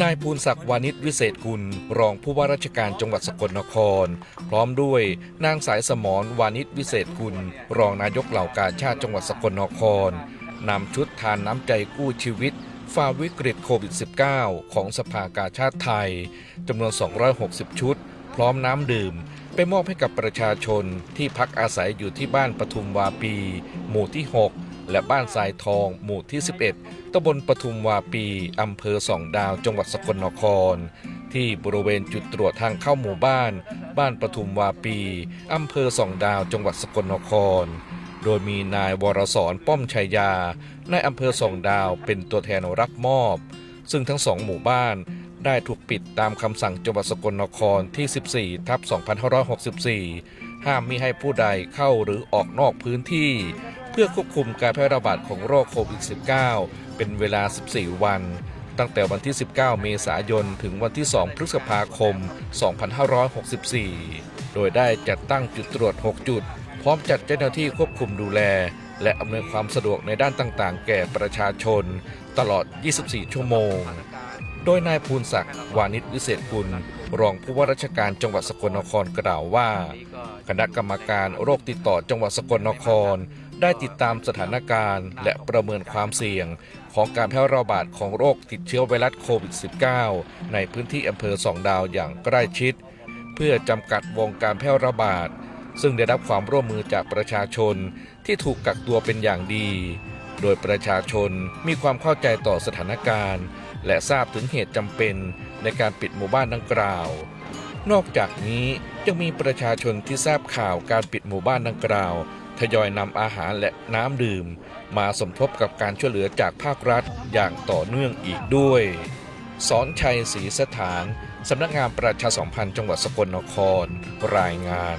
นายภูนศักดิ์วานิชวิเศษกุล รองผู้ว่าราชการจังหวัดสกลนคร พร้อมด้วยนางสายสมรวานิชวิเศษกุล รองนายกเหล่ากาชาติจังหวัดสกลนครนำชุดทานน้ำใจกู้ชีวิตฝ่าวิกฤตโควิด -19 ของสภากาชาติไทยจำนวน 260 ชุด พร้อมน้ำดื่ม ไปมอบให้กับประชาชนที่พักอาศัยอยู่ที่บ้านปทุมวาปี หมู่ที่ 6 และบ้านทรายทองหมู่ที่ 11ตำบลปทุมวาปีอำเภอสองดาวจังหวัดสกลนคร ที่บริเวณจุดตรวจทางเข้าหมู่บ้าน บ้านปทุมวาปีอำเภอสองดาวจังหวัดสกลนคร โดยมีนายวรสอนป้อมชัยยาในอำเภอสองดาวเป็นตัวแทนรับมอบ ซึ่งทั้งสองหมู่บ้านได้ถูกปิดตามคำสั่งจังหวัดสกลนครที่ 14ทับ2564 ห้ามมิให้ผู้ใดเข้าหรือออกนอกพื้นที่ เพื่อควบคุมการแพร่ระบาดของโรคโควิด -19 เป็นเวลา 14 วัน ตั้งแต่วันที่ 19 เมษายน ถึงวันที่ 2 พฤษภาคม 2564 โดยได้จัดตั้งจุดตรวจ 6 จุด พร้อมจัดเจ้าหน้าที่ควบคุมดูแล และอำนวยความสะดวกในด้านต่างๆ แก่ประชาชน ตลอด 24 ชั่วโมงโดยนายภูนศักดิ์วานิชวิเศษกุลรองผู้ว่าราชการจังหวัดสกลนครกล่าวว่า คณะกรรมการโรคติดต่อจังหวัดสกลนคร ได้ติดตามสถานการณ์ และประเมินความเสี่ยง ของการแพร่ระบาดของโรคติดเชื้อไวรัสโควิด -19 ในพื้นที่อำเภอสองดาวอย่างใกล้ชิด เพื่อจำกัดวงการแพร่ระบาด ซึ่งได้รับความร่วมมือจากประชาชนที่ถูกกักตัวเป็นอย่างดี โดยประชาชนมีความเข้าใจต่อสถานการณ์ และทราบถึงเหตุจำเป็นในการปิดหมู่บ้านดังกล่าว นอกจากนี้ยังมีประชาชนที่ทราบข่าวการปิดหมู่บ้านดังกล่าว ทยอยนำอาหารและน้ำดื่ม มาสมทบกับการช่วยเหลือจากภาครัฐอย่างต่อเนื่องอีกด้วย สอนชัยศรีสถาน สำนักงานประชาสัมพันธ์จังหวัดสกลนคร รายงาน